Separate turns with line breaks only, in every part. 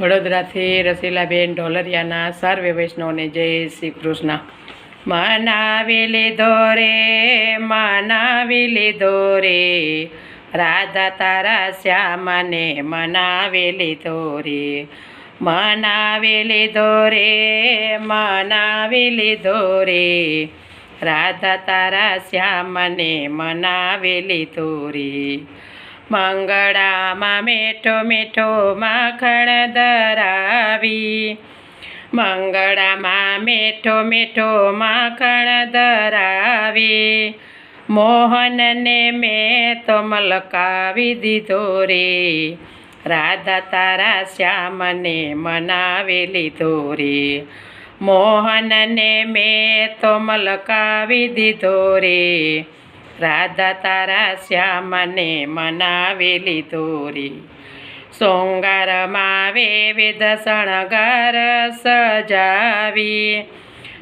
વડોદરાથી રસીલાબેન ઢોલરિયાના સર્વે વૈષ્ણવને જય શ્રી કૃષ્ણ. મનાવી લીધો રે મનાવી લીધો રે રાધા તારા શ્યામને મનાવી લીધો રે મનાવી લીધો રે મનાવી લીધો રે રાધા તારા શ્યામને મનાવી લીધો મંગળામાં મીઠો મીઠો માખણ ધરાવી. મંગળામાં મીઠો મીઠો માખણ ધરાવી. મોહનને મેં તો મલકાવી દીધો રે. રાધા તારા શ્યામને મનાવી લીધો રે. મોહનને મેં તો મલકાવી દીધો રે. રાધા તારા શ્યામને મનાવી ધોરી રે સોંગારમાં વિવિધ શણગાર સજાવી.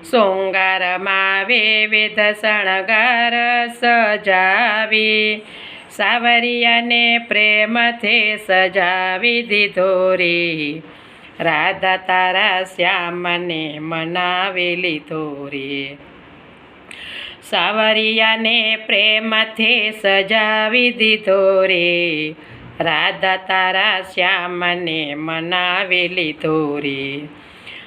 સોંગારમાં વિવિધ શણગાર સજાવી. સાવરિયાને પ્રેમથી સજાવી દીધો રે રાધા તારા શ્યામને મનાવી લીધો રે સાવરિયાને પ્રેમથી સજાવી દીધો રે. રાધા તારા શ્યામને મનાવી લીધો રે.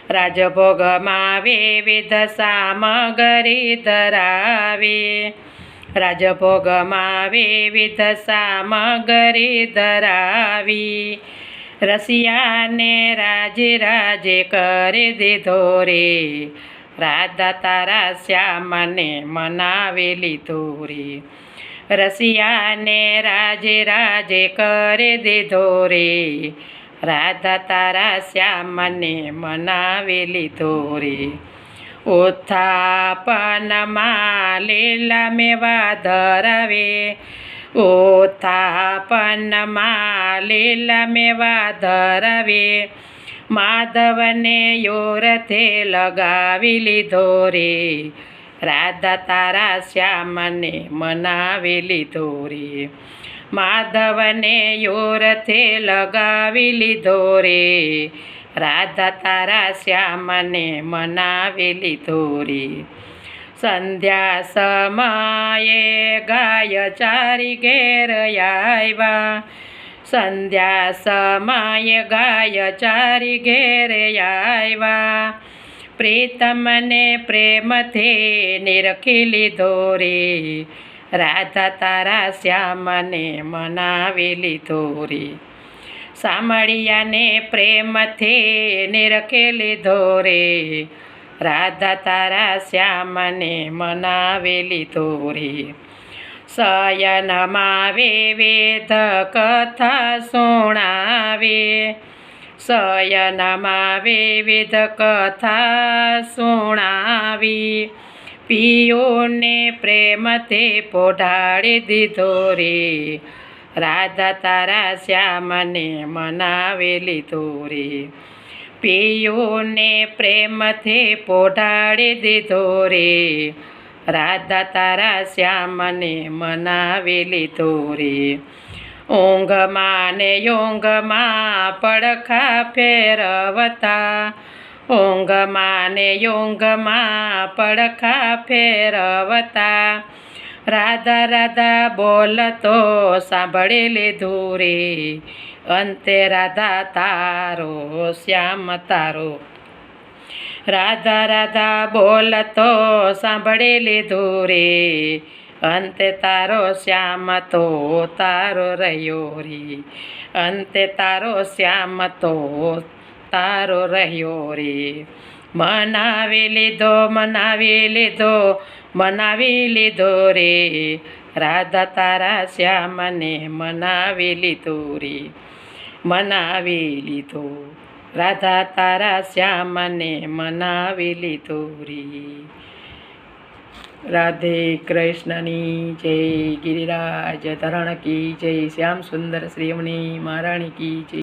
રાજભોગમાં વિવિધ સામગ્રી ધરાવી. રાજભોગમાં વિવિધ સામગ્રી ધરાવી. રસિયાને રાજે રાજે કરી દીધો રે. રાધા તારા શ્યામને મનાવેલી ધોરી. રસિયાને રાજે રાજે કરી દીધો રે. રાધા તારા શ્યામને મનાવેલી ધોરી. ઉત્થાપનમાં લીલા મેવા ધરાવે. ઉત્થાપનમાં લીલા મેવા ધરાવે. માધવને યોરથે લગાવી લીધો રે. રાધા તારા શ્યામને મનાવી લીધો રે. માધવને યોરથે લગાવી લીધો રે. રાધા તારા શ્યામને મનાવી લીધો રે. સંધ્યા સમયે ગાય ચારી ઘેર આવ્યા. સંધ્યા સમય ગાય ચારી ઘેરે આવ્યા પ્રીતમને પ્રેમથી નિરખી લીધો રે રાધા તારા શ્યામને મનાવી લીધો રે સામળિયાને પ્રેમથી નિરખી લીધો રે રાધા તારા શ્યામને મનાવી લીધો રે શયનમાં વિવિધ કથા સુણાવે. શયનમાં વિવિધ કથા સુણાવી. પિયોને પ્રેમથી પોઢાડી દીધો રે. રાધા તારા શ્યામને મનાવી લીધો રે. પિયોને પ્રેમથી પોઢાડી દીધો રે. રાધા તારા શ્યામને મનાવી લીધો રે ઊંઘમાં ને યોંગમાં પડખા ફેરવતા. ઊંઘમાં ને યોંગમાં પડખા ફેરવતા. રાધા રાધા બોલતો સાંભળી લીધું રે અંતે રાધા તારો, શ્યામ તારો. રાધા રાધા બોલતો સાંભળી લીધું રે અંતે તારો શ્યામ તો તારો રહ્યો રે. અંતે તારો શ્યામ તો તારો રહ્યો રે. મનાવી લીધો મનાવી લીધો મનાવી લીધો રે. રાધા તારા શ્યામને મનાવી લીધો રે. મનાવી લીધો. રાધા તારા શ્યામને મનાવી લીધો રે રાધે કૃષ્ણની જય, ગિરિરાજ ધરણ કી જય, શ્યામ સુંદર શ્રીમણી મહારાણી કી જય.